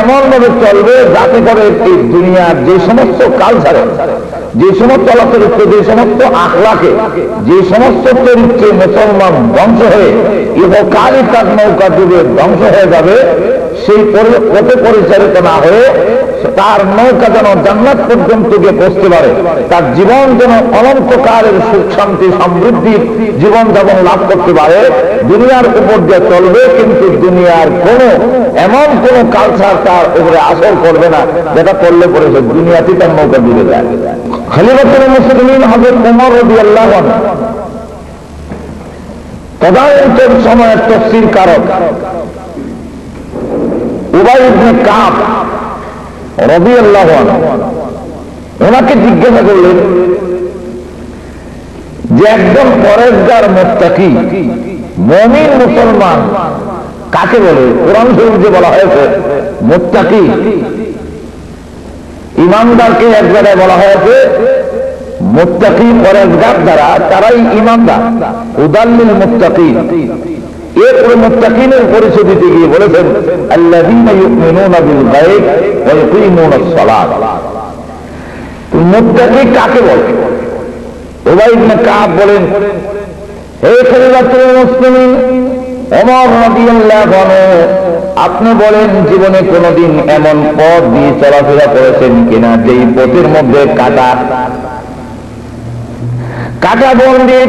এমন ভাবে চলবে যাতে করে এই দুনিয়ার যে সমস্ত কালচারে যে সমস্ত চরিত্র যে সমস্ত আখলাকে, যে সমস্ত চরিত্রে মুসলমান ধ্বংস হয়ে ইহকালই তার নৌকা ডুবে ধ্বংস হয়ে যাবে সেই পথে পরিচালিত না হয়ে তার নৌকা যেন জান্নাত পর্যন্ত গিয়ে পৌঁছতে পারে। তার জীবন যেন অনন্তকালের সুখ, শান্তি সমৃদ্ধির জীবন যেমন লাভ করতে পারে। দুনিয়ার উপর দিয়ে চলবে কিন্তু দুনিয়ার কোন, এমন কোন কালচার তার উপরে আসর করবে না, যেটা করলে পরে সে দুনিয়াতে তার নৌকা ডুবে যায়। খলিফাতুল মুসলিমিন হবে কোমর রবি আল্লাহ তদানীন্তন সময়ের তফসির কারক উবাই ইবনে কাব রবি আল্লাহ ওনাকে জিজ্ঞাসা করলেন যে একজন পরেশগার মোত্তাকি, মমিন মুসলমান, কাকে বলে? কোরআন শরীফ বলা হয়েছে, মোত্তাকি। ইমানদারকে এক জায়গায় বলা হয়েছে, মোত্তাকি পরেশগার দ্বারা, তারাই ইমানদার। উদাল্লিল মোত্তাকি। এরপরে মুত্তাকিনের পরিচয় দিতে গিয়ে বলেছেন মুত্তাকি কাকে বলে? কাব বলেন আপনি বলেন জীবনে কোনোদিন এমন পথ দিয়ে চলাফেরা করেছেন কিনা যেই পথের মধ্যে কাটা? কাটা বন্দি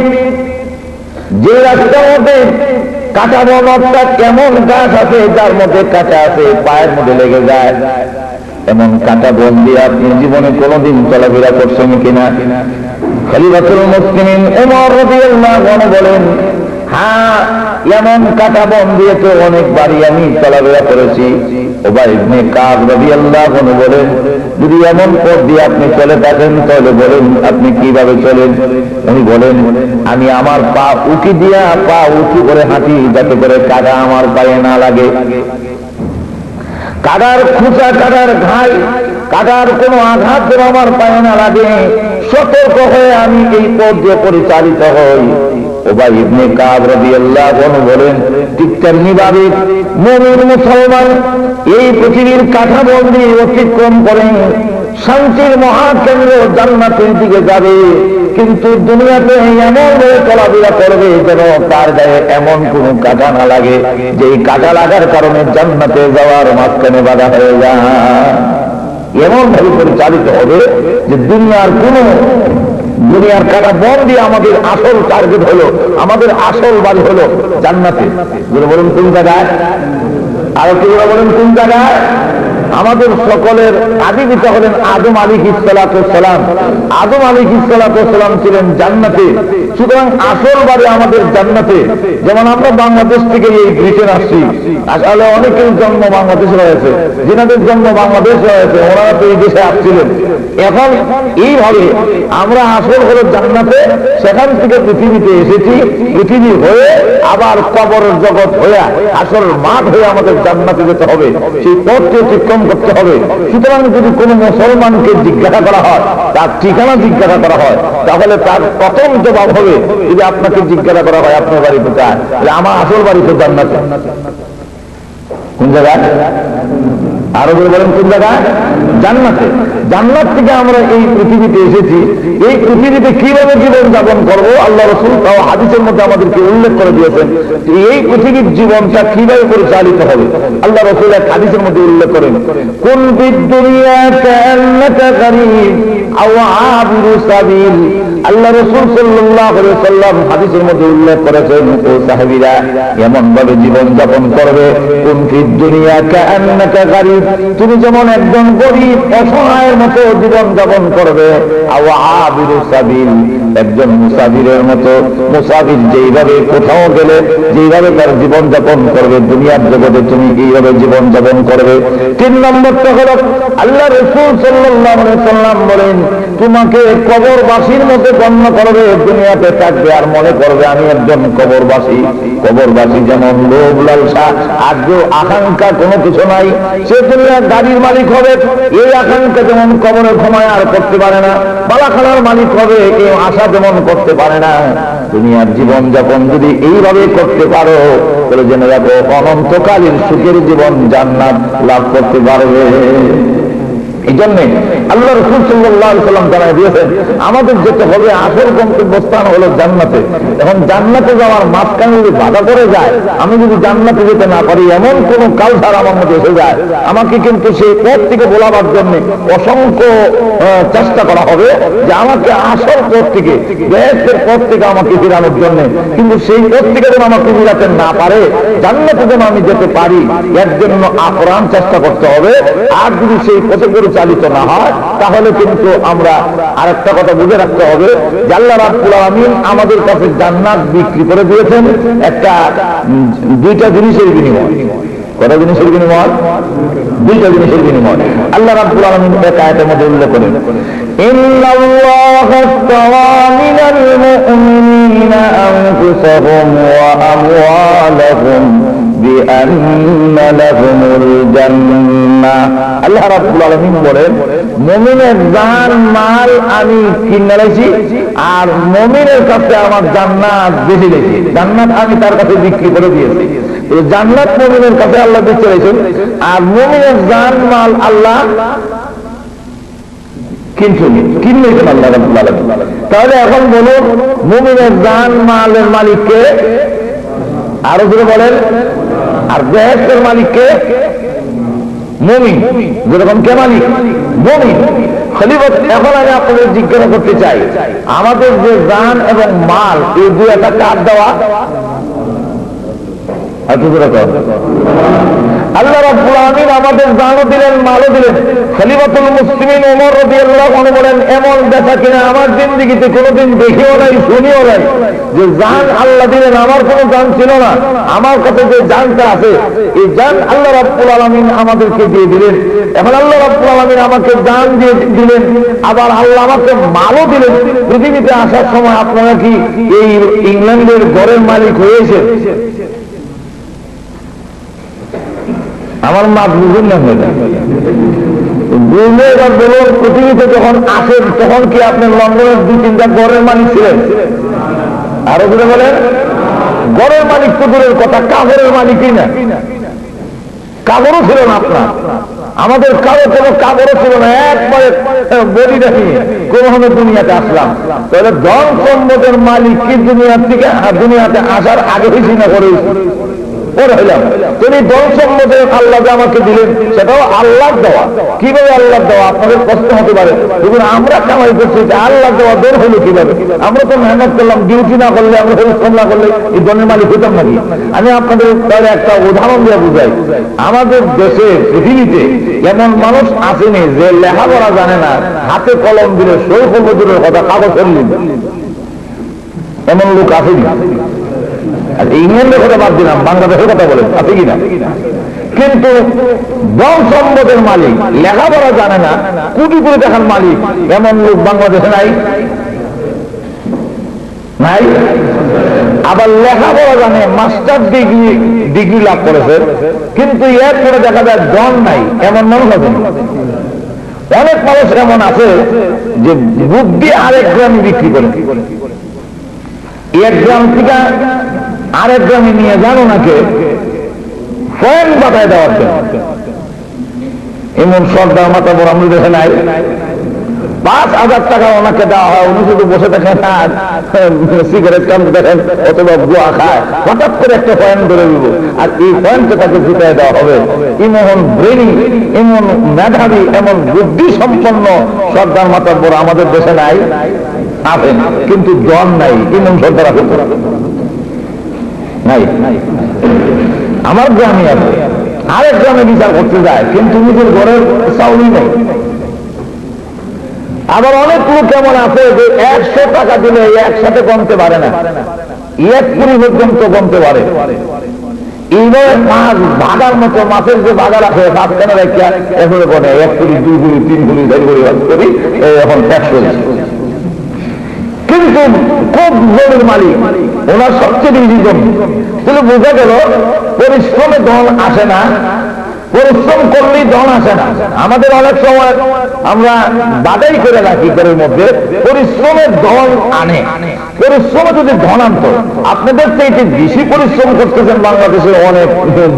যে রাস্তার মধ্যে কাঁচা বন কেমন গাছ আছে, যার মধ্যে কাঁচা আছে, পায়ের মধ্যে লেগে যায়। এমন বন দিয়ে আপনি জীবনে কোনোদিন চলাফেরা করছেন কিনা? খলিফাতুল মুসলিমিন ওমর রাদিয়াল্লাহু আনহু বলেন হ্যাঁ এমন কাঁটা বন দিয়ে তো অনেক বাড়ি আমি চলাফেরা করেছি। ওবার ইবনে কাব যদি এমন পথ দিয়ে আপনি চলে থাকেন, তাহলে বলেন, আপনি কীভাবে চলেন? উনি বলেন, আমি আমার পা উঁকি দিয়া পা উঁচু করে হাঁটি, যাতে করে কাদা আমার পায়ে না লাগে। কাদার খুঁচা, কাদার ঘাই, কাদার কোনো আঘাত আমার পায়ে না লাগে, সতর্ক হয়ে আমি এই পথ দিয়ে পরিচালিত হই। ওবাই ঠিক তেমনি ভাবে মুমিন মুসলমান এই পৃথিবীর কাঠাবন্দি অতিক্রম করেন শান্তির মহাকেন্দ্র জান্নাতের দিকে যাবে। কিন্তু দুনিয়াতে এমন ভাবে চলাফেরা করবে যেন তার গায়ে এমন কোন কাটা না লাগে যে কাটা লাগার কারণে জান্নাতে যাওয়ার মাঝখানে বাধা হয়ে যায়। এমন ভাবে পরিচালিত হবে যে দুনিয়ার কোন দুনিয়ার কাটা বন দিয়ে আমাদের আসল টার্গেট হলো, আমাদের আসল বাড়ি হলো জান্নাতে। বলুন, কোন জায়গায়? আর কি বলেন কোন জায়গায়? আমাদের সকলের আদি পিতা হলেন আদম আলী সালাম। আদম আলী সালাম ছিলেন জান্নাতে। সুতরাং আসল বাড়ি আমাদের জান্নাতে। যেমন আমরা বাংলাদেশ থেকে এই ব্রিটেন আসছি। আসলে অনেকের জন্ম বাংলাদেশে রয়েছে। যেনাদের জন্ম বাংলাদেশ রয়েছে, ওনারা তো এই দেশে আসছিলেন। এখন এইভাবে আমরা আসল হলো জান্নাতে, সেখান থেকে পৃথিবীতে এসেছি। পৃথিবী হয়ে আবার কবরের জগৎ হয়ে আসল মাঠ হয়ে আমাদের জান্নাতে যেতে হবে। সেই পথটি অতিক্রম করতে হবে। সুতরাং যদি কোনো মুসলমানকে জিজ্ঞাসা করা হয়, তার ঠিকানা জিজ্ঞাসা করা হয়, তাহলে তার প্রথম জবাব হবে, যদি আপনাকে জিজ্ঞাসা করা হয়, আপনার বাড়ি কোথায়? আমার আসল বাড়ি তো জান্নাতে। কোন জায়গায়? আরও করে বলেন কোন জায়গায় জান্নাতে। জান্নাত থেকে আমরা এই পৃথিবীতে এসেছি। এই পৃথিবীতে কীভাবে জীবন যাপন করব? আল্লাহ রসুল তাও হাদিসের মধ্যে আমাদেরকে উল্লেখ করে দিয়েছেন এই পৃথিবীর জীবনটা কীভাবে পরিচালিত হবে? আল্লাহ রসুল এক হাদিসের মধ্যে উল্লেখ করেন কোন বিদ্যুনিয়া আল্লাহ রসুল সাল্লাম হাদিসের মধ্যে উল্লেখ করেছেন, ও সাহাবীরা এমন ভাবে জীবন যাপন করবে গরিব, তুমি যেমন একজন গরিব, অসহায়ের মতো জীবন যাপন করবে একজন মুসাফিরের মতো, মুসাফির যেইভাবে কোথাও গেলে, যেইভাবে তার জীবন যাপন করবে, দুনিয়ার জগতে তুমি এইভাবে জীবন যাপন করবে। তিন নম্বরটা হলো, আল্লাহ রসুল সাল্লাম বলেন তোমাকে কবরবাসীর মতো গণ্য করবে, দুনিয়াতে থাকবে আর মনে করবে আমি একজন কবরবাসী। কবরবাসী যেমন লোভ, লালসা আগ্য আকাঙ্ক্ষা কোনো কিছু নাই। সে দুনিয়ার গাড়ির মালিক হবে, এই আকাঙ্ক্ষা যেমন কবরের ক্ষমায় আর করতে পারে না, বালাখানার মালিক হবে, এই আশা যেমন করতে পারে না। দুনিয়ার জীবন যাপন যদি এইভাবে করতে পারো, তাহলে জেনে রাখো অনন্তকালীন সুখের জীবন জান্নাত লাভ করতে পারবে। এই জন্যে আল্লাহ রসুল সাল্লাহ সাল্লাম জানাই দিয়েছেন, আমাদের যেতে হবে আসল গন্তব্যস্থান হলো জান্নাতে। এখন জান্নাতে যাওয়ার মাঝখানে যদি বাধা করে যায়, আমি যদি জান্নাতে যেতে না পারি, এমন কোন কালধার আমার মধ্যে এসে যায়, আমাকে কিন্তু সেই পথ থেকে বোলাবার জন্য অসংখ্য চেষ্টা করা হবে যে আমাকে আসল পথ থেকে দেশের পথ থেকে আমাকে ফিরানোর জন্য। কিন্তু সেই পথ থেকে যেন আমাকে ফিরাতে না পারে, জান্নাতে যেন আমি যেতে পারি, এর জন্য আপ্রাণ চেষ্টা করতে হবে। আর যদি সেই পথে পরিচালিত না হয়, তাহলে কিন্তু আমরা আরেকটা কথা বুঝে রাখতে হবে যে আল্লাহ রাব্বুল আলামিন আমাদের কাছে জান্নাত বিক্রি করে দিয়েছেন একটা দুইটা জিনিসের বিনিময়। কটা জিনিসের বিনিময়? দুইটা জিনিসের বিনিময়। আল্লাহ রাব্বুল আলামিন এক আয়াতের মধ্যে উল্লেখ করেন, ইন্নাল্লাহা জান, মাল আর মুমিনের কাছে আমার জান্নাত বেশি জান্নাত আমি তার কাছে বিক্রি করে দিয়েছি। জান্নাত মুমিনের কাছে আল্লাহ আর মুমিনের জান, মাল আল্লাহ তাহলে এখন বলুন, মুমিনের জান, মালের মালিককে আরও জোরে বলেন আর বেহেস্তের মালিককে মমিন। যেরকম কে মালিক? মমিন। খলিফত এখন আমি আপনাদের জিজ্ঞাসা করতে চাই। আমাদের যে জান এবং মাল, এই দুই একটা কার দেওয়া। আল্লাহ আমাদের দিলেন মালও দিলেন। মুসলিমিন ওমর এমন দেখা কিনা আমার জিন্দেগিতে কোনোদিন দেখিও নাই, শুনিও নাই যে জান আল্লাহ দিলেন। আমার কোনো ছিল না। আমার কাছে যে জানটা আছে, এই জান আল্লাহ রাব্বুল আলামিন আমাদেরকে দিয়ে দিলেন। এখন আল্লাহ রাব্বুল আলামিন আমাকে জান দিয়ে দিলেন। আবার আল্লাহ আমাকে মালও দিলেন। পৃথিবীতে আসার সময় আপনারা কি এই ইংল্যান্ডের ঘরের মালিক হয়েছে আমার মা বুঝুন না পৃথিবীতে যখন আসেন তখন কি আপনি লন্ডনের দুই তিনটা গড়ের মালিক ছিলেন? আরও করে বলেন। গড়ের মালিক তো দূরের কথা কাগরের মালিকই না? কাগরও ছিল না আপনার। আমাদের কারও কোনো কাগরও ছিল না। একবারে বলি দেখি, কোনভাবে দুনিয়াতে আসলাম। তাহলে ধন সম্পদের মালিক কি দুনিয়ার থেকে দুনিয়াতে আসার আগে না করে পরে হইলাম। তিনি সম্পদের আল্লাহ যে আমাকে দিলেন, সেটাও আল্লাহ দেওয়া। কীভাবে আল্লাহ দেওয়া? আপনাদের কষ্ট হতে পারে। দেখুন, আমরা কামাই করছি যে আল্লাহ দেওয়া দর হইল কীভাবে? আমরা তো মেহনত করলাম ডিউটি না করলে, আমরা পরিশ্রম না করলে, এই ধনের মালিক হইতাম নাকি? আমি আপনাদের তাহলে একটা উদাহরণ দিয়ে বুঝাই। আমাদের দেশে পৃথিবীতে এমন মানুষ আসেনি যে লেখাপড়া জানে না, হাতে কলম দিলে সৈফ মজুরের কথা কাগজ এমন লোক আসেনি। আর ইংল্যান্ডের কথা বাদ দিলাম, বাংলাদেশের কথা বলেন, আছে কিনা? কিন্তু ধন সম্পদের মালিক, লেখাপড়া জানে না, কোটি কোটি টাকার মালিক, এমন লোক বাংলাদেশে নাই? নাই? আবার লেখাপড়া জানে, মাস্টার ডিগ্রি ডিগ্রি লাভ করেছে, কিন্তু এরপরে দেখা যায় জন নাই, এমন মানুষ আছে? অনেক মানুষ এমন আছে যে বুদ্ধি আরেক গ্রামে বিক্রি করে। এক গ্রাম থেকে আরেক গ্রামে নিয়ে যান ওনাকে ফয়েন বাতায় দেওয়ার জন্য। এমন সর্দার মাথা বড় আমরা দেখে নাই। পাঁচ হাজার টাকা ওনাকে দেওয়া হয়, উনি শুধু বসে থাকেন আর সিগারেট টান দেখেন, অথবা গোয়া খায়। হঠাৎ করে একটা পয়েন্ট ধরে দিব আর এই পয়েন্টকে তাকে জিতায় দেওয়া হবে। এমন ব্রেনি এমন মেধাবী, এমন বুদ্ধি সম্পন্ন সর্দার মাথা বড় আমাদের দেশে নাই আছেন কিন্তু জন নাই এমন সর্দার আছে। নাই। আমার গ্রামে আছে। আরেক গ্রামে বিচার করতে যায়, কিন্তু নিজের ঘরের চাউলই নেই। আবার অনেক লোক কেমন আছে যে একশো টাকা দিলে একসাথে কমতে পারে না। এক কুড়ি পর্যন্ত কমতে পারে। মাছ ভাগার মতো, মাছের যে ভাগা রাখে মাঝখানে এভাবে এক কুড়ি, দুই কুড়ি, তিন কুড়ি চার কুড়ি এখন কিন্তু খুব জমির মালিক, ওনার সবচেয়ে বেশি জমি। তাহলে বোঝা গেল, পরিশ্রমে ধন আসে না, পরিশ্রম করলেই ধন আসে না। আমাদের অনেক সময় আমরা বাদাই করে রাখি ঘরের মধ্যে। পরিশ্রমের ধন আনে। পরিশ্রমে যদি ধন আনতো আপনাদের থেকে বেশি পরিশ্রম করতেছেন বাংলাদেশের অনেক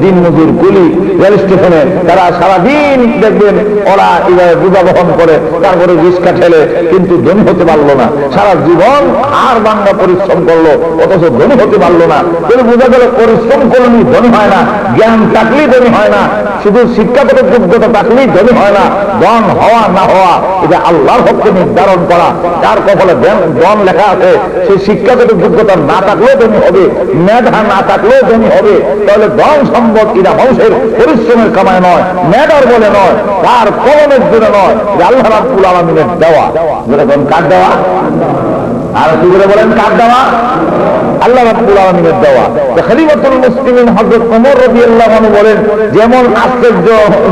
দিন মজুর কুলি, রেল স্টেশনে। তারা সারাদিন দেখবেন ওরা এইভাবে বোঝা বহন করে, তারপরে রিক্সা ঠেলে, কিন্তু ধনী হতে পারল না। সারা জীবন আর বাংলা পরিশ্রম করল, অথচ ধনী হতে পারল না। কিন্তু বোঝা গেল পরিশ্রম করলেই ধনী হয় না, জ্ঞান থাকলেই ধনী হয় না, শুধু শিক্ষাগত যোগ্যতা থাকলেই ধনী হয় না, ধন হওয়া না হওয়া এটা আল্লাহর হককে নির্ধারণ করা, যার কপালে জন লেখা আছে সেই শিক্ষাগত যোগ্যতা না থাকলেও তুমি হবে, মেধা না থাকলেও তুমি হবে, তাহলে ধন সম্পদ এটা মানুষের পরিশ্রমের কামায় নয়, মেধার বলে নয়, তার কলমের জন্য নয় আল্লাহ আলমিনের দেওয়া। যেরকম কার দেওয়া? আর কি করে বলেন? কার দেওয়া? আল্লাহ রাব্বুল আলামিনের দেওয়া। খলিফাতুল মুসলিমিন হযরত ওমর রাদিয়াল্লাহু আনহু বলেন, যেমন আশ্চর্য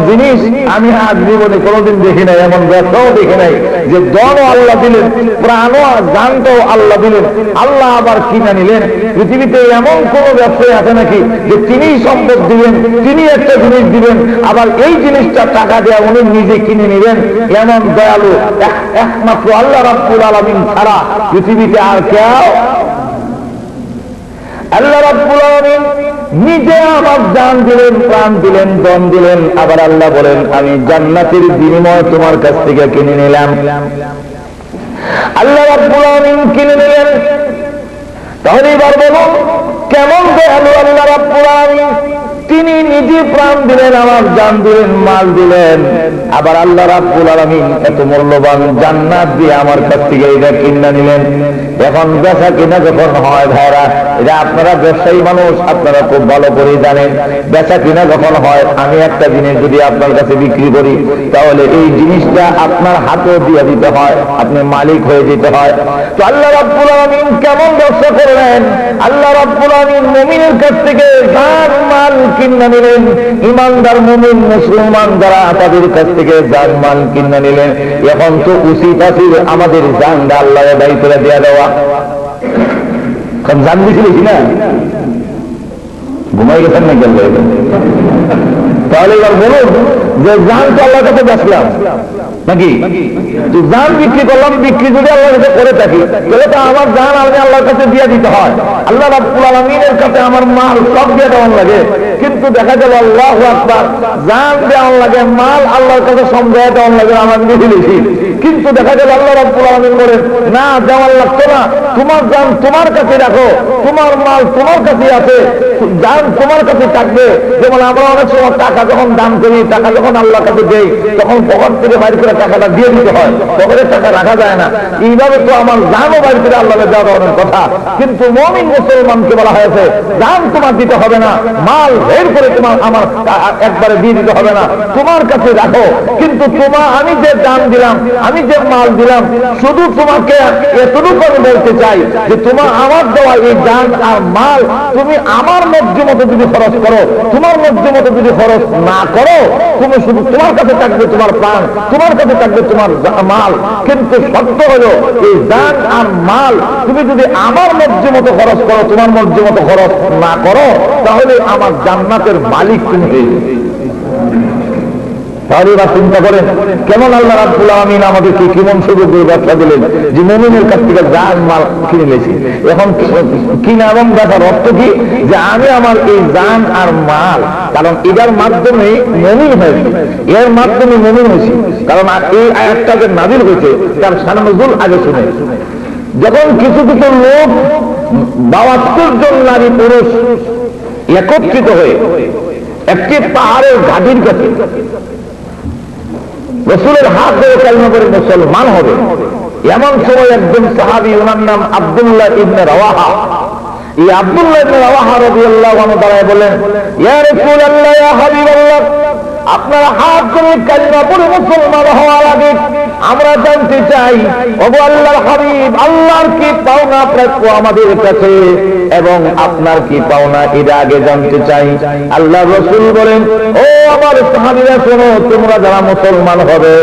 জিনিস, আমি আজ জীবনে কোনোদিন দেখি নাই, এমন ব্যবসাও দেখি নাই যে দনও আল্লাহ দিলেন, প্রাণও জানটাও আল্লাহ দিলেন। আল্লাহ আবার কিনে নিলেন পৃথিবীতে এমন কোন ব্যবসায়ী আছে নাকি যে তিনি সম্পদ দিবেন, তিনি একটা জিনিস দিবেন, আবার এই জিনিসটা টাকা দেওয়া উনি নিজে কিনে নিবেন? এমন দয়ালু একমাত্র আল্লাহ রাব্বুল আলামিন ছাড়া পৃথিবীতে আর কেউ? আল্লাহ রাব্বুল আলামিন নিজে আমার জান দিলেন, প্রাণ দিলেন দম দিলেন। আবার আল্লাহ বলেন, আমি জান্নাতের বিনিময় তোমার কাছ থেকে কিনে নিলাম। আল্লাহ রাব্বুল আলামিন কিনে নিলেন। তাহলে এবার বলুন, কেমন দয়ালু আল্লাহ রাব্বুল আলামিন? তিনি নিজে প্রাণ দিলেন, আমার জান দিলেন, মাল দিলেন। আবার আল্লাহ রাব্বুল আলামিন এত মূল্যবান জান্নাত দিয়ে আমার কাছ থেকে এটা কিনে নিলেন। এখন বেচা কিনা যখন হয় ভাইরা এটা আপনারা ব্যবসায়ী মানুষ, আপনারা খুব ভালো করে জানেন, বেচা কিনা যখন হয়, আমি একটা জিনিস যদি আপনার কাছে বিক্রি করি, তাহলে এই জিনিসটা আপনার হাতে দিয়ে দিতে হয়, আপনি মালিক হয়ে যেতে হয়। তো আল্লাহ রাব্বুল আলামিন কেমন আল্লাহ রাব্বুল আলামিন মুমিনের কাছ থেকে জান, মাল কিনে নিলেন। ইমানদার মুমিন, মুসলমান যারা তাদের কাছ থেকে জান, মাল কিনে নিলেন। এখন তো উচিত আছে আমাদের জানটা আল্লাহ দায়ী করে দেওয়া। দেওয়া কারণ জান দিয়েছিল কি না? ঘুমাই গেছেন না গেল তাহলে এবার বলুন। যে জান তো আল্লাহর কাছে বেচলাম। নাকি? জান বিক্রি করলাম, বিক্রি যদি আল্লাহর কাছে করে থাকি, তাহলে তো আমার জান আমি আল্লাহর কাছে দিয়ে দিতে হয়। আল্লাহ রাব্বুল আলামিনের কাছে আমার মাল সব দিয়ে দেওয়ার লাগে। কিন্তু দেখা গেল আল্লাহ আকবার জান দেওয়ার লাগে, মাল আল্লাহর কাছে সমঝায় দেওয়ার লাগে, আমার দিয়েছি কিন্তু দেখা গেল আল্লাহ রাব্বুল আলামিন বলেন, না দেওয়ার লাগতো না। তোমার জান তোমার কাছে রাখো। তোমার মাল তোমার কাছে আছে। জান তোমার কাছে থাকবে। যেমন আমরা অনেক সময় টাকা যখন দান করি, টাকা যখন আল্লাহর কাছে দেয় তখন পকেট থেকে বাড়ি করে টাকাটা দিয়ে দিতে হয়। পকেটের টাকা রাখা যায় না। এইভাবে তো আমার জানও বাড়ি করে আল্লাহ দেওয়া ধরনের কথা। কিন্তু মমিন মুসলমানকে বলা হয়েছে দাম তোমার দিতে হবে না, মাল বের করে তোমার আমার একবারে দিয়ে দিতে হবে না। তোমার কাছে রাখো কিন্তু তোমার আমি যে দান দিলাম, আমি যে মাল দিলাম, শুধু তোমাকে এতটুকু আমি বলতে চাই যে তোমার আমার দেওয়া এই দান আর মাল তুমি আমার মধ্যে মতো যদি খরচ করো, তোমার মধ্যে মতো যদি খরচ না করো, তুমি শুধু তোমার কাছে থাকবে তোমার প্রাণ, তোমার কাছে থাকবে তোমার মাল। কিন্তু সত্য হলো, এই দান আর মাল তুমি যদি আমার মধ্যে মতো খরচ করো, তোমার মধ্যে মতো খরচ না করো, তাহলে আমার জান্নাতের মালিক তুমি হয়ে তাহলে চিন্তা করেন, কেমন আল্লাহ রাব্বুল আলামিন আমাদেরকে কেমন সুযোগ ব্যবসা দিলেন? যে মুমিনের কাছ থেকে জান মাল কিনে নিয়েছি। এখন কিনা এবং দেখার অর্থ কি? যে আমি আমার এই জান আর মাল, কারণ এটার মাধ্যমে মমিন হয়েছে। এর মাধ্যমে মমিন হয়েছি। কারণ এই আয়াতটা যে নাজিল হয়েছে, তার সানজুল আগে শুনে। যখন কিছু কিছু লোক বাহাত্তর জন নারী পুরুষ একত্রিত হয়ে একটি পাহাড়ের ঘাটির কাছে রসুলের হাত ধরে কালমা করে মুসলমান হবে। এমন সময় একজন সাহাবি, ওনার নাম আব্দুল্লাহ ইবনে রাওয়াহা। এই আব্দুল্লাহ ইবনে রাওয়াহা রাদিয়াল্লাহু আনহু দাঁড়ায় বলেন ইয়া রাসূলুল্লাহ, ইয়া হাবিবাল্লাহ, আপনারা হাত ধরে কালমা পড়ে মুসলমান হওয়ার আগে আমরা জানতে চাই, ওগো আল্লাহর হাবিব, আল্লাহর কি পাওনা প্রাপ্য আমাদের কাছে? এবং আপনার কি পাওনা এর আগে জানতে চাই? আল্লাহ রসুল বলেন, ও আমার সাহাবিরা, শোনো, তোমরা যারা মুসলমান হবে,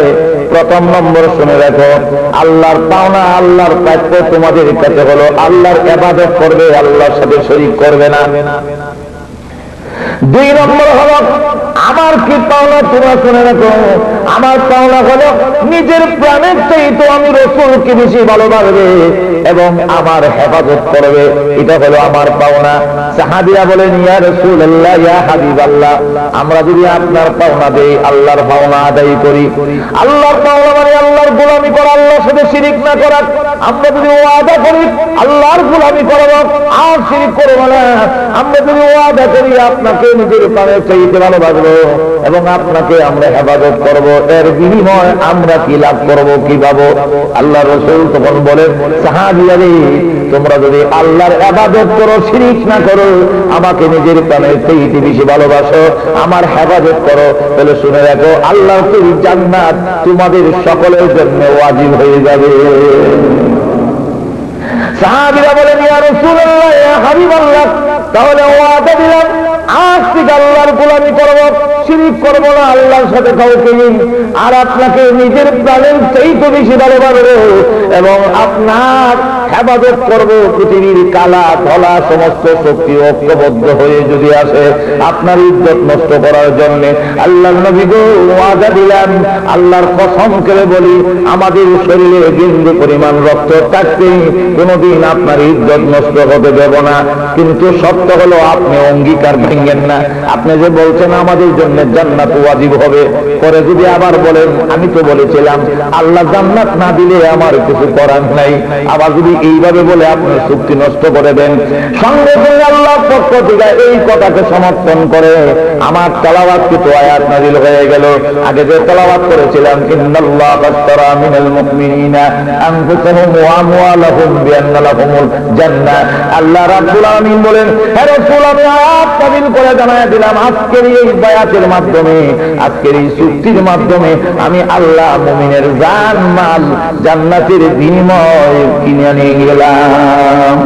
প্রথম নম্বর শুনে রাখো, আল্লাহর পাওনা, আল্লাহর প্রাপ্য তোমাদের কাছে হলো আল্লাহর এবাদত করবে, আল্লাহর সাথে শরীক করবে না। দুই নম্বর হলো আমার কি পাওনা তোমরা শুনে রাখো? আমার পাওনা হলো নিজের প্রাণের চাইতে আমি রসুলকে বেশি ভালোবাসবে এবং আমার হেফাজত করবে। এটা হলো আমার পাওনা। সাহাবিরা বলেন, ইয়া রসুল আল্লাহ ইয়া হাবিব আল্লাহ আমরা যদি আপনার পাওনা দেই, আল্লাহর পাওনা আদায় করি। আল্লাহর পাওনা মানে আল্লাহর গোলামি করা, আল্লাহর সাথে শিরিক না করা। আমরা যদি ওয়াদা করি, আল্লাহর গোলামি করব আর শিরিক করব না। আমরা যদি ওয়াদা করি, আপনাকে নিজের প্রাণের চাইতে ভালোবাসবো। এবং আপনাকে আমরা হেফাজত করব। এর বিনিময় আমরা কি লাভ করব, কি পাবো? আল্লাহ রসুল তখন বলেন সাহাবিয়ারে তোমরা যদি আল্লাহর আবাদত করো, শিরিক না করো, আমাকে নিজের প্রাণের চাইতে বেশি ভালোবাসো, আমার হেফাজত করো। তাহলে শুনে রাখো, আল্লাহ তুই জান্নাত তোমাদের সকলের জন্য ওয়াজিব হয়ে যাবে। সাহাবিরা বলেন, ইয়া রাসূলুল্লাহ, ইয়া হাবিবাল্লাহ, তাহলে ওয়াদা দিলাম আজ থেকে আল্লাহর গোলামি করব। শিরিক করব না আল্লাহর সাথে কাউকে আর আপনাকে নিজের প্রাণের চাইতে বেশি ভালোবাসবো এবং আপনার হেফাজত করব পৃথিবীর কালা ধলা সমস্ত শক্তি ঐক্যবদ্ধ হয়ে যদি আসে আপনার ইজ্জত নষ্ট করার জন্য। আল্লাহ নবী গো, ওয়াদা দিলাম। আল্লাহর কসম করে বলি, আমাদের শরীরে বিন্দু পরিমাণ রক্ত থাকতে কোনোদিন আপনার ইজ্জত নষ্ট হতে দেব না। কিন্তু সত্য হলো, আপনি অঙ্গীকার ভেঙ্গেন না। আপনি যে বলছেন আমাদের জন্য জান্নাত ওয়াজিব হবে। পরে যদি আবার বলেন, আমি তো বলেছিলাম, আল্লাহ জান্নাত না দিলে আমার কিছু করার নাই। আবার যদি এইভাবে বলে আপনি চুক্তি নষ্ট করে দেন, সঙ্গে সঙ্গে আল্লাহ পক্ষ থেকে এই কথাকে সমর্থন করে, আমার তালাবাদ কিছু আয়াত নাজিল হয়ে গেল? আগে যে তালাবাদ করেছিলাম, ইন্নাল্লাহ আশতারা মিনাল মুমিনিনা আনফুসাহুম ওয়া আমওয়ালাহুম বিআন্না লাহুমুল জান্নাহ। আল্লাহ রাব্বুল আলামিন বলেন, হে রাসূল, আমি আয়াত নাজিল করে জানায় দিলাম। আজকের এই বায়াতের মাধ্যমে, আজকের এই চুক্তির মাধ্যমে আমি আল্লাহ মুমিনের জান মাল জান্নাতের বিনিময় কিনে নিয়ে গেলাম।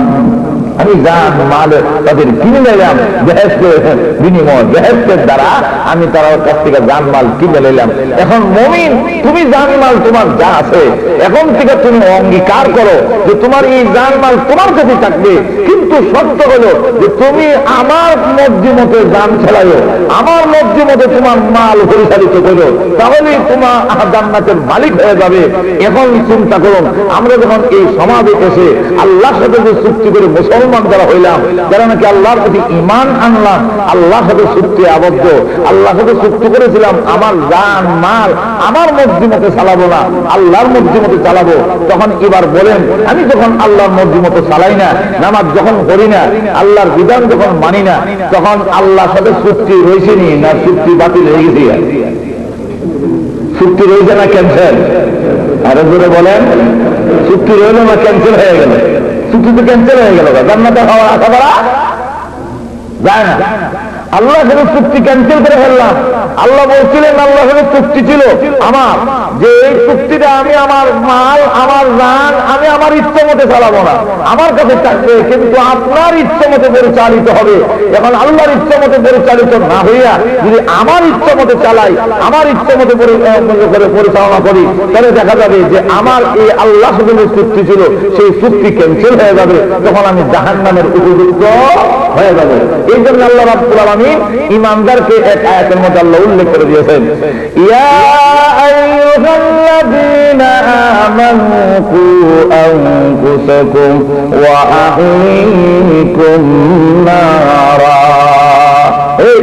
আমি জান মাল তাদের কিনে নিলাম বেহেস্তের বিনিময় বেহেস্তের দ্বারা আমি তার কাছ থেকে জান মাল কিনে নিলাম। এখন মমিন, তুমি জান মাল তোমার যা আছে, এখন থেকে তুমি অঙ্গীকার করো যে তোমার এই জান মাল তোমার কাছে থাকবে। কিন্তু সত্য হলো যে তুমি আমার মর্জি মতে জান চালাইও আমার মর্জি মতে তোমার মাল পরিচালিত করো তাহলে তোমার জান্নাতের মালিক হয়ে যাবে। এখন চিন্তা করুন, আমরা যখন এই সমাজে এসে আল্লাহর সাথে যে চুক্তি করে মুসলমান যারা হইলাম, যারা নাকি আল্লাহর প্রতি ইমান আনলাম, আল্লাহর সাথে চুক্তি আবদ্ধ। আল্লাহর সাথে চুক্তি করেছিলাম, আমার জান, মাল, আমার মর্জি মতে চালাবো না, আল্লাহর মর্জি মতে চালাবো। তখন এবার বলেন, আমি যখন আল্লাহর মর্জি মতো চালাই না, নামাজ যখন করি না, আল্লাহর বিধান যখন মানি না, তখন আল্লাহর সাথে চুক্তি রয়েছে নি না চুক্তি বাতিল হয়ে গেছে? চুক্তি রয়েছে না ক্যান্সেল আরও বলেন চুক্তি রইল না ক্যান্সেল হয়ে গেল? চুক্তি তো ক্যান্সেল হয়ে গেল জান্নাতের হওয়ার আশা করা যায় না। আল্লাহ সাথে চুক্তি ক্যান্সেল করে ফেললাম। আল্লাহ বলছিলেন, আল্লাহ সাথে চুক্তি ছিল আমার। যে এই চুক্তিটা আমি আমার মাল, আমার রান আমি আমার ইচ্ছে মতে চালাবো না। আমার কাছে থাকবে, কিন্তু আপনার ইচ্ছে মতে পরিচালিত হবে। এখন আল্লাহর ইচ্ছে মতে পরিচালিত না হইয়া যদি আমার ইচ্ছে মতে চালাই, আমার ইচ্ছে মতে পরিচালনা করি, তাহলে দেখা যাবে যে আমার এই আল্লাহ চুক্তি ছিল, সেই চুক্তি ক্যান্সেল হয়ে যাবে। তখন আমি জাহান নামের উপযুক্ত হয়ে যাবে। এই জন্য আল্লাহ রাব্বুল আলামিন ইমানদারকে এক আয়াতের মধ্যে আল্লাহ উল্লেখ করে দিয়েছেন ইয়া আইয়ুহাল্লাযীনা আমানু কু আনফুসাকুম ওয়া আহলিকুম নারা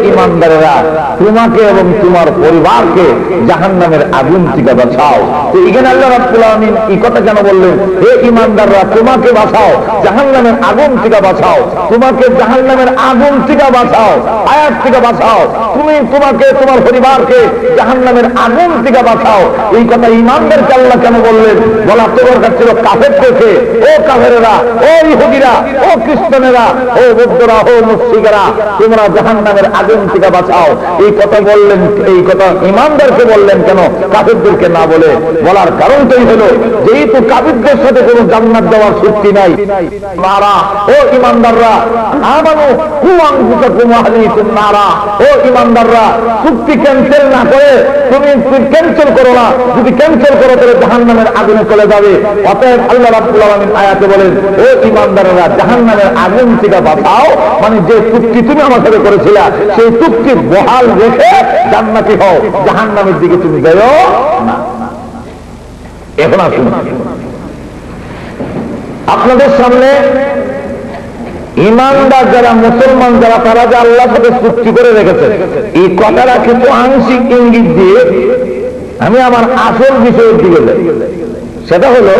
ইমানদারেরা, তোমাকে এবং তোমার পরিবারকে জাহান নামের আগুন থেকে বাঁচাও। তো এখানে আল্লাহ রাব্বুল আলামিন এই কথা কেন বললেন, হে ইমানদাররা, তোমাকে বাঁচাও জাহান নামের আগুন থেকে বাঁচাও, তোমাকে জাহান নামের আগুন থেকে বাঁচাও, আয়াত থেকে বাঁচাও, তুমি তোমাকে, তোমার পরিবারকে জাহান নামের আগুন থেকে বাঁচাও। এই কথা ইমানদারকে আল্লাহ কেন বললেন? বলা তোমার কাছে ছিল কাফের থেকে ও কাফেরেরা, ও ইহুদিরা, ও খ্রিস্টানেরা, ও বৌদ্ধরা, ও মুসিকেরা তোমরা জাহান নামের আগুন থেকে বাঁচাও। এই কথা বললেন, এই কথা ইমানদারকে বললেন কেন? কাফেরদেরকে না বলে। বলার কারণটাই হলো, যেহেতু কাফিরদের সাথে কোনো জান্নাত দেওয়ার চুক্তি নাই মারা ও ইমানদাররা, আমানু কুয়াং হুকাকুম আহলিকুম নারা, ও ইমানদাররা, চুক্তি ক্যান্সেল না করে, তুমি ক্যান্সেল করো না, যদি ক্যান্সেল করো তাহলে জাহান্নামের আগুনে চলে যাবে। অতএব আল্লাহ রাব্বুল আয়াতে বলেন, ও ইমানদাররা, জাহান্নামের আগুন থেকে বাঁচাও। মানে যে চুক্তি তুমি আমার সাথে করেছিলা সেই চুক্তি বহাল রেখে জান্নাতি হও জাহান নামের দিকে তুমি না এখন আসুন। আপনাদের সামনে ইমানদার যারা, মুসলমান যারা, তারা যে আল্লাহ সাথে চুক্তি করে রেখেছে, এই কথাটা কিন্তু আংশিক ইঙ্গিত দিয়ে আমি আমার আসল বিষয়ের দিকে যাই। সেটা হলো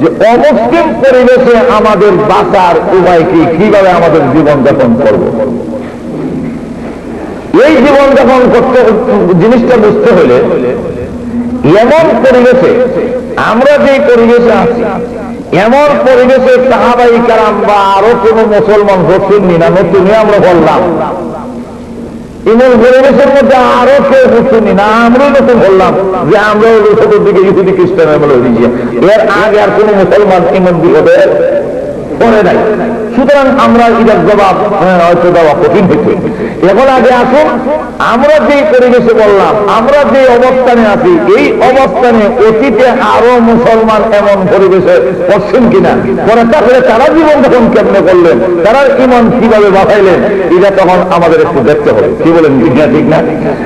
যে অমুসলিম পরিবেশে আমাদের বাঁচার উপায় কি? কীভাবে আমাদের জীবন যাপন করব? এই জীবন যাপন করতে জিনিসটা বুঝতে হলে এমন পরিবেশে আমরা যে পরিবেশে আছি এমন পরিবেশে সাহাবাই কারাম বা আরও কোন মুসলমান হচ্ছেননি না নতুনই আমরা বললাম। এমন পরিবেশের মধ্যে আরও কেউ হচ্ছেননি না আমরাই নতুন বললাম যে আমরা ছোটোর দিকে ইহুদি খ্রিস্টান বলে এর আগে আর কোন মুসলমান এমন বিপদে পড়ে নাই। সুতরাং আমরা এটার জবাব হ্যাঁ, হয়তো দেওয়া কঠিন হইতে। এখন আগে আসুন, আমরা যে পরিবেশে বললাম, আমরা যে অবস্থানে আছি, এই অবস্থানে অতীতে আরও মুসলমান এমন পরিবেশে পড়ছেন কিনা? পরে তাহলে তারা জীবন যখন কেমনে করলেন? তারা ইমান কীভাবে বাঁচাইলেন? এটা তখন আমাদের একটু দেখতে হবে। কি বলেন, ঠিক না ঠিক না?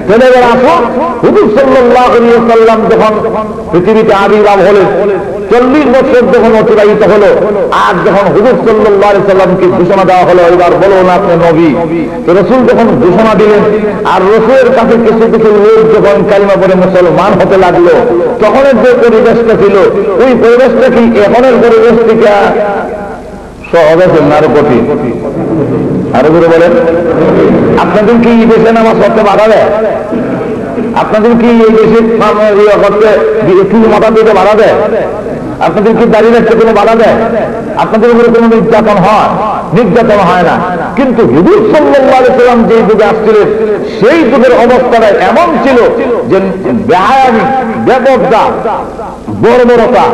তাহলে এবার আসুন, হুজুর সাল্লাম যখন পৃথিবীতে আবির্ভাব হলেন, চল্লিশ বছর যখন অতিবাহিত হলো, আর যখন হুজুর সাল্লাহ সাল্লামকে ঘোষণা দেওয়া হলো, এবার বলুন আপনি নবী। রসুল যখন ঘোষণা দিলেন, আর রসুলের কাছে কিছু কিছু লোক যখন কালিমা পরে মুসলমান হতে লাগল। তখনের যে পরিবেশটা ছিল, ওই পরিবেশটা কি এখনের পরিবেশ থেকে সহজ আছে আরও কঠিন। আরও করে বলেন। আপনাদের কি এই দেশে নামাজ পড়তে বাধা দেয়? আপনাদের কি এই দেশে করতে মাথা দিতে বাধা দেয়? আপনাদের কি দাঁড়িয়ে রাখতে কোনো বাধা দেয়? আপনাদের উপরে কোনো নির্যাতন হয়? নির্যাতন হয় না। কিন্তু হুদুর সাল্লাম যে যুগে আসছিলেন, সেই যুগের অবস্থাটা এমন ছিল যে বেহায়ানি বেবদা বর্বরতা,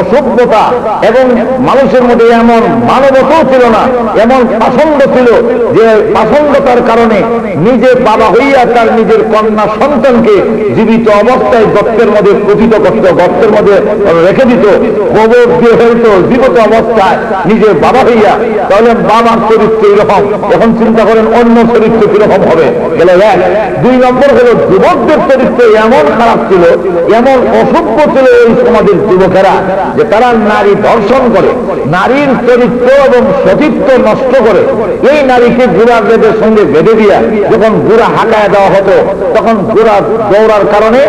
অসভ্যতা এবং মানুষের মধ্যে এমন মানবতাও ছিল না, এমন পাছন্দ ছিল যে পাছন্দতার কারণে নিজে বাবা হইয়া তার নিজের কন্যা সন্তানকে জীবিত অবস্থায় গর্তের মধ্যে প্রথিত করত, গর্তের মধ্যে রেখে দিত গোবর দিয়ে হইতো জীবিত অবস্থায় নিজে বাবা হইয়া, তাহলে বাবার চরিত্র এরকম। এখন চিন্তা করেন, অন্য চরিত্র কীরকম হবে? গেলে এক, দুই নম্বর হলো, যুবকদের চরিত্র এমন খারাপ ছিল, এমন অসভ্য ছিল এই সমাজের যুবকেরা, যে তারা নারী ধর্ষণ করে, নারীর চরিত্র এবং সতীত্ব নষ্ট করে, এই নারীকে গুড়া বেদের সঙ্গে বেঁধে দিয়া যখন গুড়া হাঁকায় দেওয়া হতো, তখন গুড়া দৌড়ার কারণে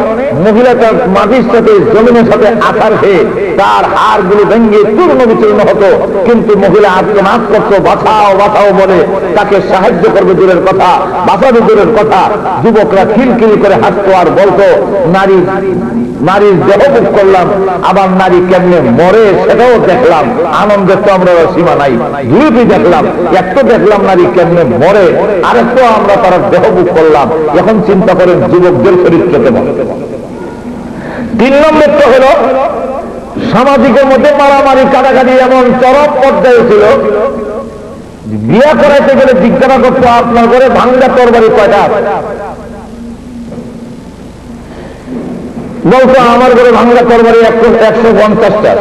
মহিলা তার মাটির সাথে, জমিনের সাথে আকার খেয়ে তার হাড়গুলো ভেঙে চূর্ণ বিচূর্ণ হতো। কিন্তু মহিলা আত্মনাথ করতো বাঁচাও বাঁচাও বলে তাকে সাহায্য করবে দূরের কথা, বাঁচাবে দূরের কথা। যুবকরা খিলখিল করে হাঁটতো আর বলতো, নারী নারীর দেহ ভোগ করলাম, আবার নারী কেমনে মরে সেটাও দেখলাম আনন্দের তো আমরা সীমা নাই। দুইটি দেখলাম একটু দেখলাম নারী কেমনে মরে আর একটু আমরা তার দেহ ভোগ করলাম, এখন চিন্তা করেন যুবকদের চরিত্র কেমন। তিন নম্বর তো হলো, সামাজিকের মধ্যে মারামারি, কাটাকাটি এমন চরম পর্যায়ে ছিল, বিয়া করাইতে গেলে জিজ্ঞাসা করতো, আপনার ঘরে ভাঙ্গা তরবারি কয়টা আছে? বলতো আমার ঘরে ভাঙ্গা তরবারি একশো একশো পঞ্চাশটা।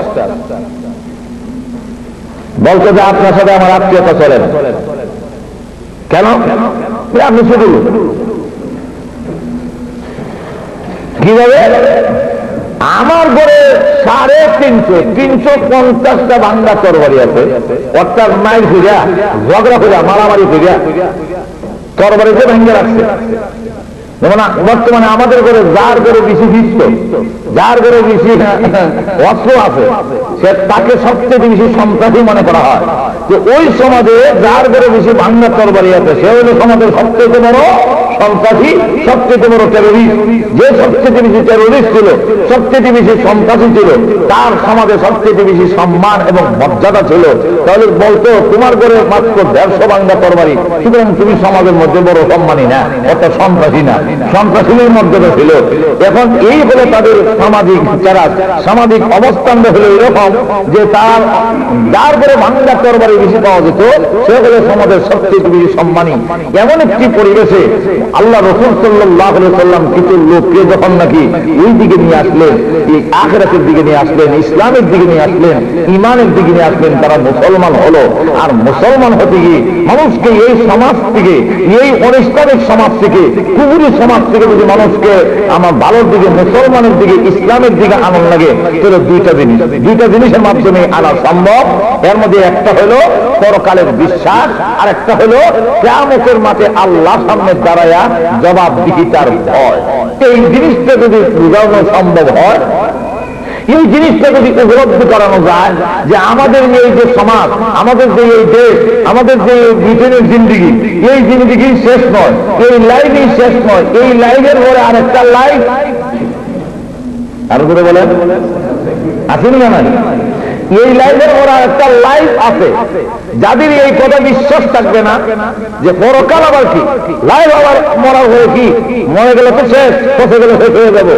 বলতো যে আপনার সাথে আমার আত্মীয়তা চলে না। কেন? আপনি শুধু কীভাবে? আমার ঘরে সাড়ে তিনশো তিনশো পঞ্চাশটা ভাঙ্গা তরবারি আছে। অর্থাৎ মাইল ফিরা ঝগড়া ফিরা মারামারি ফিরা তরবারিতে ভেঙে রাখছে। যেমন বর্তমানে আমাদের ঘরে যার ঘরে বেশি বিশ্ব যার ঘরে বেশি অস্ত্র আছে, সে তাকে সবচেয়ে বেশি সন্ত্রাসী মনে করা হয়। যে ওই সমাজে যার ঘরে বেশি বাংলা তরবারি আছে, সে হলো সমাজের সবচেয়ে বড় সন্ত্রাসী সবচেয়ে বড় টেরোরিস্ট যে সবচেয়ে বেশি টেরোরিস্ট ছিল, সবচেয়ে বেশি সন্ত্রাসী ছিল, তার সমাজে সবচেয়ে বেশি সম্মান এবং মর্যাদা ছিল। তাহলে বলতো, তোমার ঘরে মাত্র দেড়শো বাংলা তরবারি, সুতরাং তুমি সমাজের মধ্যে বড় সম্মানী না অর্থাৎ সন্ত্রাসী না। সন্ত্রাসীদের মর্যাদা ছিল। এখন এই হলো তাদের সামাজিক যারা সামাজিক অবস্থান হলো এরকম যে তার, যার করে বাংলা তরবারি বেশি পাওয়া যেত, সে হলো সমাজের সবচেয়ে বেশি সম্মানী। এমন একটি পরিবেশে আল্লাহ রসুল সাল্লাহ সাল্লাম কিছু লোককে যখন নাকি ওই দিকে নিয়ে আসলেন, এই আখেরাতের দিকে নিয়ে আসলেন, ইসলামের দিকে নিয়ে আসলেন ইমানের দিকে নিয়ে আসলেন, তারা মুসলমান হলো। আর মুসলমান হতে গিয়ে মানুষকে এই সমাজ থেকে, এই অনিষ্টানিক সমাজ থেকে, কুবুরি সমাজ থেকে যদি মানুষকে আমার ভালোর দিকে, মুসলমানের দিকে, ইসলামের দিকে আনন্দ লাগে, তাহলে দুইটা জিনিস। দুইটা জিনিসের মাধ্যমে আনা সম্ভব। এর মধ্যে একটা হলো পরকালের বিশ্বাস আর একটা হলো কেয়ামতের মাঠে আল্লাহ সামনে দাঁড়ায়া জবাব দিহিতার ভয়। এই জিনিসটা যদি বোঝানো সম্ভব হয়, এই জিনিসটা যদি উপলব্ধি করানো যায় যে আমাদের এই যে সমাজ, আমাদের যে এই দেশ, আমাদের যে ব্রিটেনের জিন্দিগি, এই জিন্দিগি শেষ নয়, এই লাইনই শেষ নয়, এই লাইনের পরে আরেকটা লাইন। আরও করে বলেন। আসেনি না নাই? এই লাইফের ওরা একটা লাইফ আছে। যাদের এই কথা বিশ্বাস থাকবে না, যে পরকাল আবার কি? লাইফ আবার মরা হয়ে কি? মরে গেলে তো শেষ পথে গেলে শেষ হয়ে যাবে।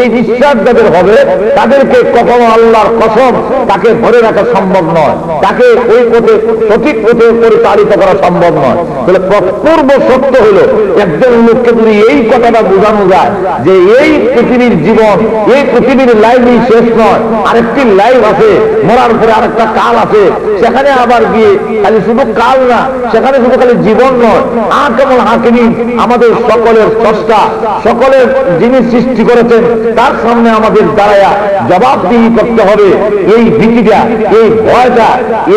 এই বিশ্বাস যাদের হবে, তাদেরকে কখনো আল্লাহর কসম তাকে ধরে রাখা সম্ভব নয়। তাকে ওই পথে, সঠিক পথে পরিচালিত করা সম্ভব নয়। তাহলে পূর্ব সত্য হলো, একজন লোককে যদি এই কথাটা বোঝানো যায়, যে এই পৃথিবীর জীবন, এই পৃথিবীর লাইফই শেষ নয়। আরেকটি লাইফ আছে মরার পরে আরেকটা কাল আছে। সেখানে আবার গিয়ে খালি শুধু কাল না, সেখানে শুধু খালি জীবন নয় আর কেমন হাকিমি আমাদের সকলের স্রষ্টা সকলের যিনি সৃষ্টি করেছেন, তার সামনে আমাদের দাঁড়ায়া জবাবদিহি করতে হবে। এই ভীতিটা এই ভয়টা,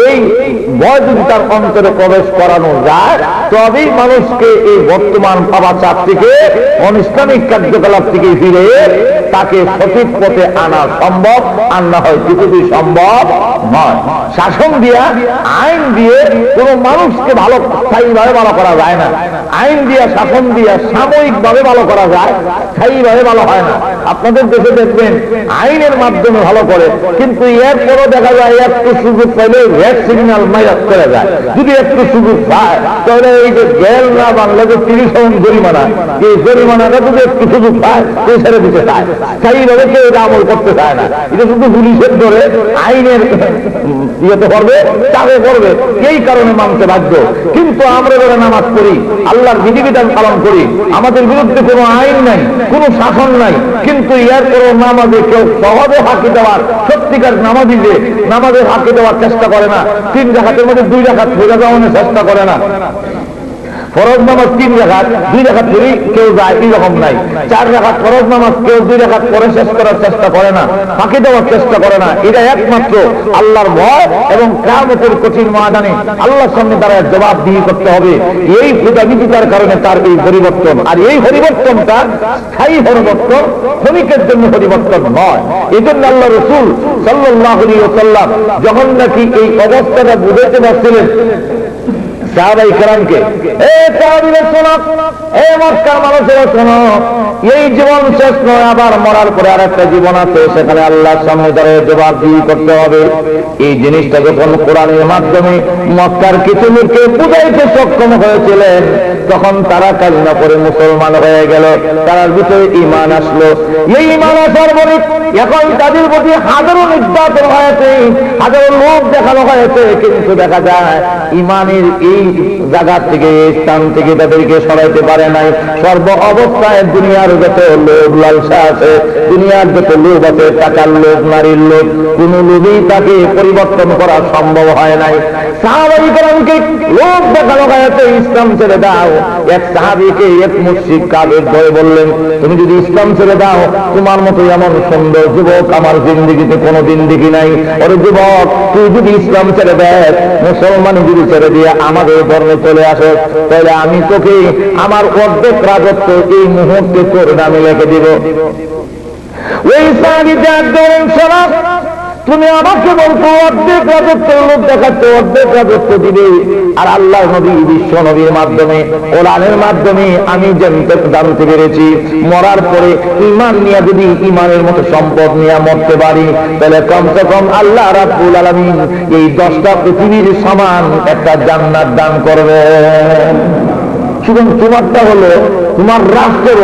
এই ভয় যদি তার অন্তরে প্রবেশ করানো যায়, তবেই মানুষকে এই বর্তমান পাবাচার থেকে অনিষ্টানিক কার্যকলাপ থেকে ফিরে তাকে সঠিক পথে আনা সম্ভব। আর না হয় কিছুটি সম্ভব নয়। শাসন দিয়া, আইন দিয়ে কোন মানুষকে ভালো স্থায়ীভাবে ভালো করা যায় না। আইন দিয়া, শাসন দিয়া সাময়িক ভাবে ভালো করা যায়, স্থায়ীভাবে ভালো হয় না। আপনাদের দেশে দেখবেন, আইনের মাধ্যমে ভালো করে, কিন্তু এরপরও দেখা যায়, একটু সুযোগ পাইলে রেড সিগন্যাল মাইরাত করে যায়। যদি একটু সুযোগ পায়, তাহলে এই যে জেল না বাংলা যে তিরিশ হাজার জরিমানা, এই জরিমানাটা যদি একটু সুযোগ পায় সে ছেড়ে দিতে চায়। স্থায়ীভাবে কেউ এটা আমল করতে চায় না। এটা শুধু পুলিশের ধরে ইয়েতে চাপে এই কারণে মানতে বাধ্য। কিন্তু আমরা যারা নামাজ আল্লাহর বিধিবিধান পালন করি, আমাদের বিরুদ্ধে কোনো আইন নাই, কোনো শাসন নাই। কিন্তু নামাজে কেউ সহজে হাঁকি দেওয়ার, সত্যিকার নামাজি যে নামাজে হাঁকি দেওয়ার চেষ্টা করে না, তিন জায়গাতের মধ্যে দুই জায়গা যাওয়ানোর চেষ্টা করে না। ফরজ নামাজ তিন রাখাত, দুই রাখাত ধরে কেউ যায় এরকম নাই। চার রাখাত ফরজ নামাজ, কেউ দুই রাখাত পরে শেষ করার চেষ্টা করে না, ফাঁকি দেওয়ার চেষ্টা করে না। এটা একমাত্র আল্লাহর ভয় এবং কামতের কঠিন ময়দানে আল্লাহর সামনে তারা জবাব দিয়ে করতে হবে। এই ক্ষুদাবিদিতার কারণে তার এই পরিবর্তন। আর এই পরিবর্তনটা স্থায়ী পরিবর্তন, শ্রমিকের জন্য পরিবর্তন নয়। এই জন্য আল্লাহ রসুল সাল্লাহ যখন নাকি এই অবস্থাটা বুঝাইতে পারছিলেন সাহাবাই শোনো এই জীবন শেষ নয়, আবার মরার পরে আর একটা জীবন আছে, সেখানে আল্লাহর সামনে জবাব দিয়ে করতে হবে। এই জিনিসটা যখন কোরআনের মাধ্যমে মক্কার কিছু লোককে বুঝাইতে সক্ষম হয়েছিলেন, তখন তারা কালিমা করে মুসলমান হয়ে গেল। তার ভিতরে ইমান আসলো। এই ইমান আসার পরে এখন তাদের প্রতি হাজারো নির্যাতন হয়েছে, হাজারো লোক দেখানো হয়েছে, কিন্তু দেখা যায় ইমানের এই জায়গা থেকে, স্থান থেকে তাদেরকে সরাইতে পারে নাই। সর্ব অবস্থায় দুনিয়ার যত লোভ লালসা আছে, দুনিয়ার যত লোভ আছে, টাকার লোভ, নারীর লোভ, কোন লোভেই তাকে পরিবর্তন করা সম্ভব হয় নাই। স্বাভাবিক লোভ দেখা হয়েছে ইসলাম ছেড়ে দাও। এক সাহাবিকে এক মুসিক কাবের ধরে বললেন, তুমি যদি ইসলাম ছেড়ে দাও, তোমার মতো এমন সুন্দর যুবক আমার জিন্দিগিতে কোনোদিন দেখি নাই। ওরে যুবক, তুই যদি ইসলাম ছেড়ে দেখ মুসলমান যদি ছেড়ে দিয়ে আমাদের ধর্মে চলে আসে, তাহলে আমি তোকে আমার অর্ধেক রাজত্ব এই মুহূর্তে তোর নামে রেখে দিব। ওই সাহাবিতে একদম সরাব তুমি আমাকে বলতো অর্ধেক রাজত্বের লোক দেখাচ্ছে, অর্ধেক রাজত্ব দিবে। আর আল্লাহ নবী, বিশ্ব নবীর মাধ্যমে, কোরআনের মাধ্যমে আমি জানতে জানতে পেরেছি, মরার পরে ইমান নিয়ে যদি ইমানের মতো সম্পদ নিয়ে মরতে পারি, তাহলে কমসে কম আল্লাহ রাব্বুল আলামিন এই দশটা পৃথিবীর সমান একটা জান্নাত দান করবে শুধু তোমারটা হলো, তোমার রাষ্ট্রের